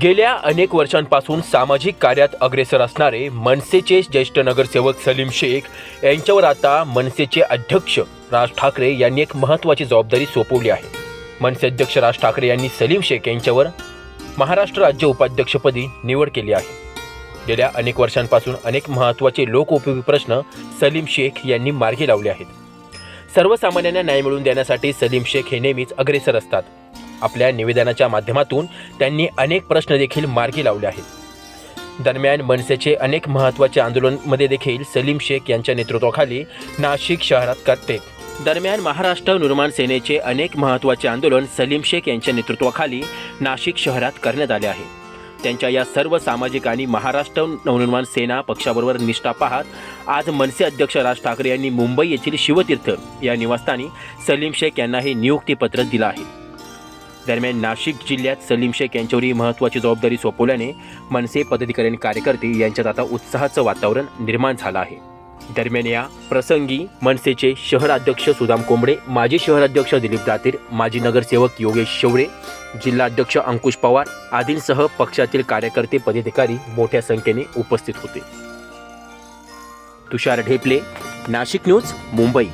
गेल्या अनेक वर्षांपासून सामाजिक कार्यात अग्रेसर असणारे मनसेचे ज्येष्ठ नगरसेवक सलीम शेख यांच्यावर आता मनसेचे अध्यक्ष राज ठाकरे यांनी एक महत्त्वाची जबाबदारी सोपवली आहे. मनसे अध्यक्ष राज ठाकरे यांनी सलीम शेख यांच्यावर महाराष्ट्र राज्य उपाध्यक्षपदी निवड केली आहे. गेल्या अनेक वर्षांपासून अनेक महत्त्वाचे लोकउपयोगी प्रश्न सलीम शेख यांनी मार्गी लावले आहेत. सर्वसामान्यांना न्याय मिळवून देण्यासाठी सलीम शेख हे नेहमीच अग्रेसर असतात. आपल्या निवेदनाच्या माध्यमातून त्यांनी अनेक प्रश्न देखील मार्गी लावले आहेत. दरम्यान मनसेचे अनेक महत्त्वाचे आंदोलनमध्ये देखील सलीम शेख यांच्या नेतृत्वाखाली नाशिक शहरात करते. दरम्यान महाराष्ट्र निर्माण सेनेचे अनेक महत्त्वाचे आंदोलन सलीम शेख यांच्या नेतृत्वाखाली नाशिक शहरात करण्यात आले आहे. त्यांच्या या सर्व सामाजिक आणि महाराष्ट्र नवनिर्माण सेना पक्षाबरोबर निष्ठा पाहत आज मनसे अध्यक्ष राज ठाकरे यांनी मुंबई येथील शिवतीर्थ या निवासस्थानी सलीम शेख यांना हे नियुक्तीपत्र दिलं आहे. दरम्यान नाशिक जिल्ह्यात सलीम शेख यांच्यावर ही महत्त्वाची जबाबदारी सोपवल्याने मनसे पदाधिकारी आणि कार्यकर्ते यांच्यात आता उत्साहाचं वातावरण निर्माण झालं आहे. दरम्यान या प्रसंगी मनसेचे शहराध्यक्ष सुदाम कोंबडे माजी शहराध्यक्ष दिलीप दातीर माजी नगरसेवक योगेश शेवडे जिल्हाध्यक्ष अंकुश पवार आदींसह पक्षातील कार्यकर्ते पदाधिकारी मोठ्या संख्येने उपस्थित होते. तुषार ढेपले नाशिक न्यूज मुंबई.